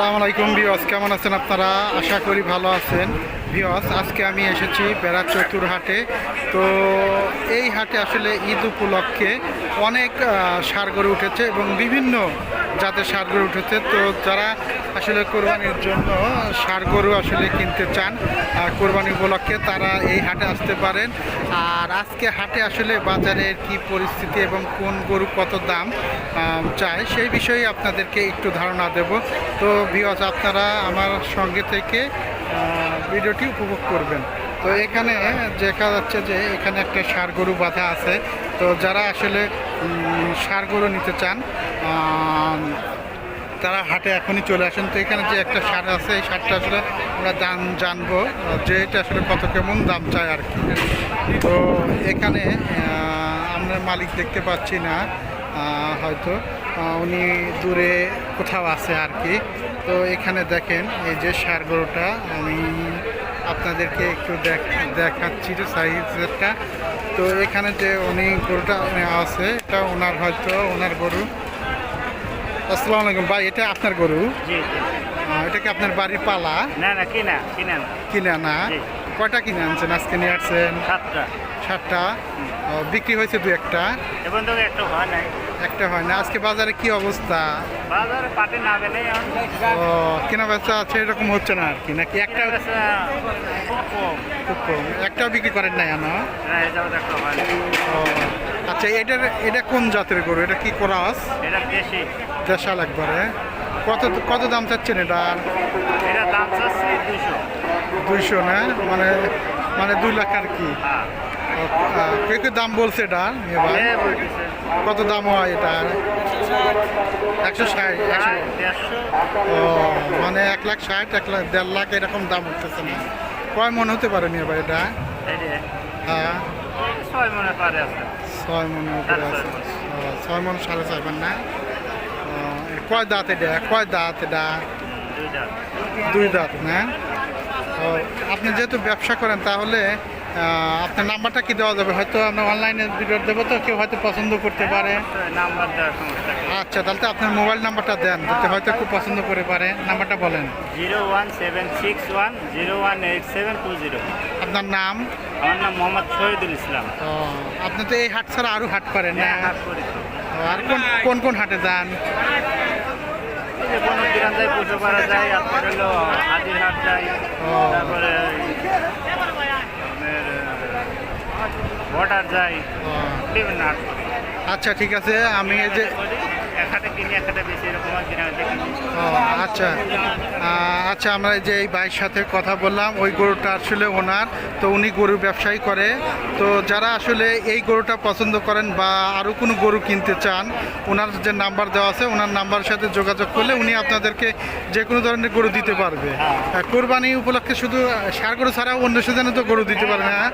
আসসালামু আলাইকুম বিয়স কেমন আছেন আপনারা? আশা করি ভালো আছেন। বিয়স আজকে আমি এসেছি বেড়া চতুর হাটে। তো এই হাটে আসলে ঈদ উপলক্ষে অনেক সার গড়ে উঠেছে এবং বিভিন্ন জাতের সার গরু উঠেছে। তো যারা আসলে কোরবানির জন্য সার গরু আসলে কিনতে চান কোরবানি উপলক্ষে তারা এই হাটে আসতে পারেন। আর আজকে হাটে আসলে বাজারের কি পরিস্থিতি এবং কোন গরু কত দাম চায় সেই বিষয়ে আপনাদেরকে একটু ধারণা দেব। তো ভিওস আপনারা আমার সঙ্গে থেকে ভিডিওটি উপভোগ করবেন। তো এখানে দেখা যাচ্ছে যে এখানে একটা সার গরু বাঁধা আছে। তো যারা আসলে ষাঁড় গরু নিতে চান তারা হাটে এখনই চলে আসেন। তো এখানে যে একটা সার আছে, এই সারটা আসলে আমরা দাম জানব, যে এটা আসলে কত কেমন দাম চায় আর কি। তো এখানে আমরা মালিক দেখতে পাচ্ছি না হয়তো উনি দূরে কোথাও আছে আর কি। তো এখানে দেখেন, এই যে সার গরুটা আমি আপনাদেরকে একটু দেখ- দেখাচ্ছি যে সাইজটা তো এখানে যে উনি গরুটা আছে এটা ওনার হয়তো ওনার গরু। আসসালামু আলাইকুম। ভাই এটা আপনার গরু? এটা কি আপনার বাড়ির পালা? না না কিনা কিনা কিনে না। কয়টা কিনে আনছেন? আজকে নিয়ে আসছেন? সাতটা। সাতটা। বিক্রি হয়েছে দু একটা। তো একটা হয় নাই। একটা হয় না আজকে বাজারে কি অবস্থা? বাজারে পাটি না গেলে ও কেনা বেচা আছে এরকম হচ্ছে না আর কি নাকি একটা খুব কম। একটাও বিক্রি করেন না জানো না এই যাবত একটা হয় না ও আচ্ছা এটার এটা কোন জাতের গরু? এটা কি করাস? এটা বেশি দেশাল একবারে। কত কত দাম চাচ্ছেন এটার এটা দাম চাচ্ছি দুশো দুইশো না? মানে মানে দুই লাখ আর কি। হ্যাঁ ও, আহ, কে কে দাম বলছে এটা? এ কত দাম হয় এটার একশো ষাট ও মানে এক লাখ ষাট এক লাখ দেড় লাখ এরকম দাম উঠতেছে না। কয় মনে হতে পারে এবার এটা? এই হ্যাঁ। ছয় মনে ছয় মনে। ছয় মন সাড়ে ছয় না? কয় দাঁত এটা? কয় দাঁত এটা? দুই দাঁত। না? আপনি যেহেতু ব্যবসা করেন তাহলে আপনার নাম্বারটা কি দেওয়া যাবে? হয়তো আমরা অনলাইনে ভিডিও দেবো তো কেউ হয়তো পছন্দ করতে পারে। আচ্ছা তাহলে আপনার মোবাইল নাম্বারটা দেন যাতে হয়তো খুব পছন্দ করে পারে। নাম্বারটা বলেন। Zero one seven six one zero one eight seven two zero. আপনার নাম? আমার নাম মোহাম্মদ শহীদুল ইসলাম। ও আপনি তো এই হাট ছাড়া আরও হাট করেন না? হ্যাঁ হাট করি আর কোন কোন কোন হাটে যান? কোনো কিরান যায় পুজো করা যায় আপনার হলো হাজির হাট যায় ও। বিভিন্ন আচ্ছা ঠিক আছে আমি এই যে কিনি বেশি এরকম আর ও আচ্ছা। আচ্ছা আমরা এই যে এই ভাইয়ের সাথে কথা বললাম ওই গরুটা আসলে ওনার তো উনি গরু ব্যবসায়ী করে। তো যারা আসলে এই গরুটা পছন্দ করেন বা আরও কোনো গরু কিনতে চান ওনার যে নাম্বার দেওয়া আছে ওনার নাম্বারের সাথে যোগাযোগ করলে উনি আপনাদেরকে যে কোনো ধরনের গরু দিতে পারবে। হ্যাঁ, কোরবানি উপলক্ষে শুধু সার গরু ছাড়াও অন্য সেজনে তো গরু দিতে পারবে হ্যাঁ?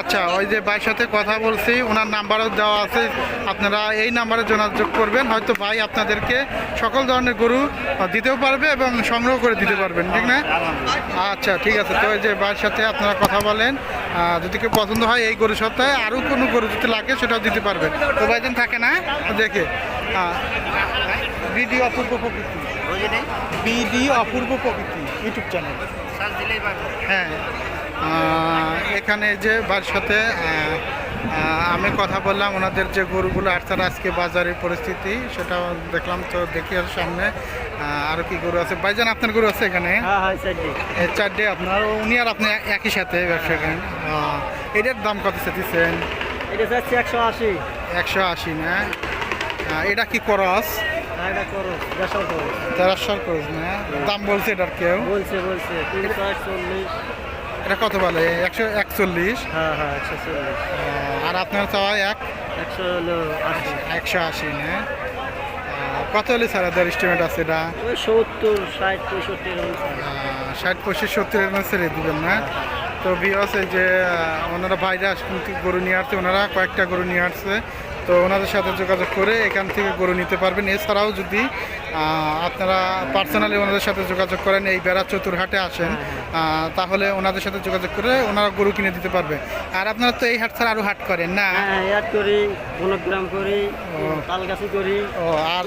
আচ্ছা ওই যে ভাইয়ের সাথে কথা বলছি ওনার নাম্বারও দেওয়া আছে আপনারা এই নাম্বারে যোগাযোগ করবেন হয়তো ভাই আপনাদেরকে সকল ধরনের গরু দিতেও পারবে এবং সংগ্রহ করে দিতে পারবেন ঠিক না? আচ্ছা ঠিক আছে। তো যে ভাইয়ের সাথে আপনারা কথা বলেন যদি কেউ পছন্দ হয় এই গরু সপ্তাহে আরও কোনো গরু যদি লাগে সেটাও দিতে পারবেন তো ভাইজান থাকে না দেখে। বিডি অপূর্ব প্রকৃতি। বিডি অপূর্ব প্রকৃতি ইউটিউব চ্যানেল। হ্যাঁ। এখানে যে বার সাথে আমি কথা বললাম ওনাদের যে গরুগুলো আসছে আজকে বাজারের পরিস্থিতি সেটাও দেখলাম তো দেখি আর সামনে আরও কি গরু আছে। ভাইজান আপনার গরু আছে এখানে? হ্যাঁ হ্যাঁ চারটে আপনার উনি আর আপনি একই সাথে ব্যবসা করেন। এটার দাম কত দিচ্ছেন? এটা চাচ্ছি একশো আশি। একশো আশি না? এটা কি করস না? দাম বলছে এটার কেউ? বলছে বলছে তিনশো একচল্লিশ। এটা কত বলে? একশো একচল্লিশ। হ্যাঁ হ্যাঁ একশো চল্লিশ আর আপনার চাওয়া এক? একশো আশি। একশো আশি না? কত হলে স্যার এদের এস্টিমেট আছে এটা? সত্তর ষাট পঁয়ষট্টি এরকম ষাট পঁচিশ সত্তরের মধ্যে ছেড়ে দিবেন না? তো বিয়স এই যে ওনারা বাইরে আসছেন গরু নিয়ে আসছে ওনারা কয়েকটা গরু নিয়ে আসছে। তো ওনাদের সাথে যোগাযোগ করে এখান থেকে গরু নিতে পারবেন। এছাড়াও যদি আপনারা পার্সোনালি ওনাদের সাথে যোগাযোগ করেন এই বেড়া চতুরহাটে আসেন তাহলে ওনাদের সাথে যোগাযোগ করে ওনারা গরু কিনে দিতে পারবে। আর আপনারা তো এই হাট ছাড়া আরও হাট করেন না? হ্যাঁ করি মনোগ্রাম করি তালগাছি করি ও আর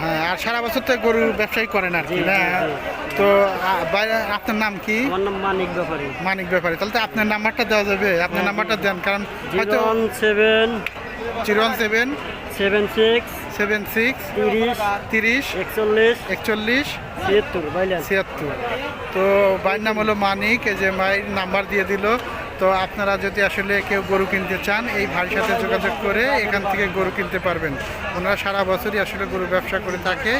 হ্যাঁ আর সারা বছর তো গরু ব্যবসায়ী করেন আর কি না। তো আপনার নাম কি? আমার নাম মানিক ব্যাপারী। মানিক ব্যাপারে। তাহলে তো আপনার নাম্বারটা দেওয়া যাবে। আপনার নাম্বারটা দেন কারণ হয়তো seven zero one seven seven six seven six তিরিশ তিরিশ একচল্লিশ একচল্লিশ ছিয়াত্তর ছিয়াত্তর। তো ভাইয়ের নাম হলো মানিক এই যে ভাইয়ের নাম্বার দিয়ে দিল। তো আপনারা যদি আসলে কেউ গরু কিনতে চান এই ভাইয়ের সাথে যোগাযোগ করে এখান থেকে গরু কিনতে পারবেন। ওনারা সারা বছরই আসলে গরু ব্যবসা করে থাকে।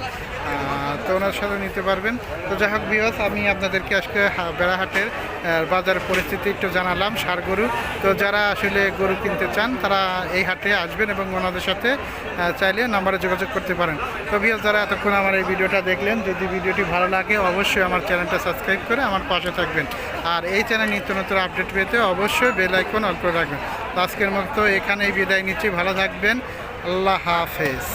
তো ওনার সাথে নিতে পারবেন। তো যাই হোক বিহস আমি আপনাদেরকে আজকে বেড়াহাটের বাজার পরিস্থিতি একটু জানালাম, সার গরু। তো যারা আসলে গরু কিনতে চান, তারা এই হাটে আসবেন এবং ওনাদের সাথে চাইলে নাম্বারে যোগাযোগ করতে পারেন। তো বিহস যারা এতক্ষণ আমার এই ভিডিওটা দেখলেন, যদি ভিডিওটি ভালো লাগে, অবশ্যই আমার চ্যানেলটা সাবস্ক্রাইব করে আমার পাশে থাকবেন। আর এই চ্যানেল নিত্য নতুন আপডেট পেতে অবশ্যই বেল আইকন অন করে রাখবেন। আজকের মতো এখানেই বিদায় নিচ্ছি, ভালো থাকবেন, আল্লাহ হাফেজ।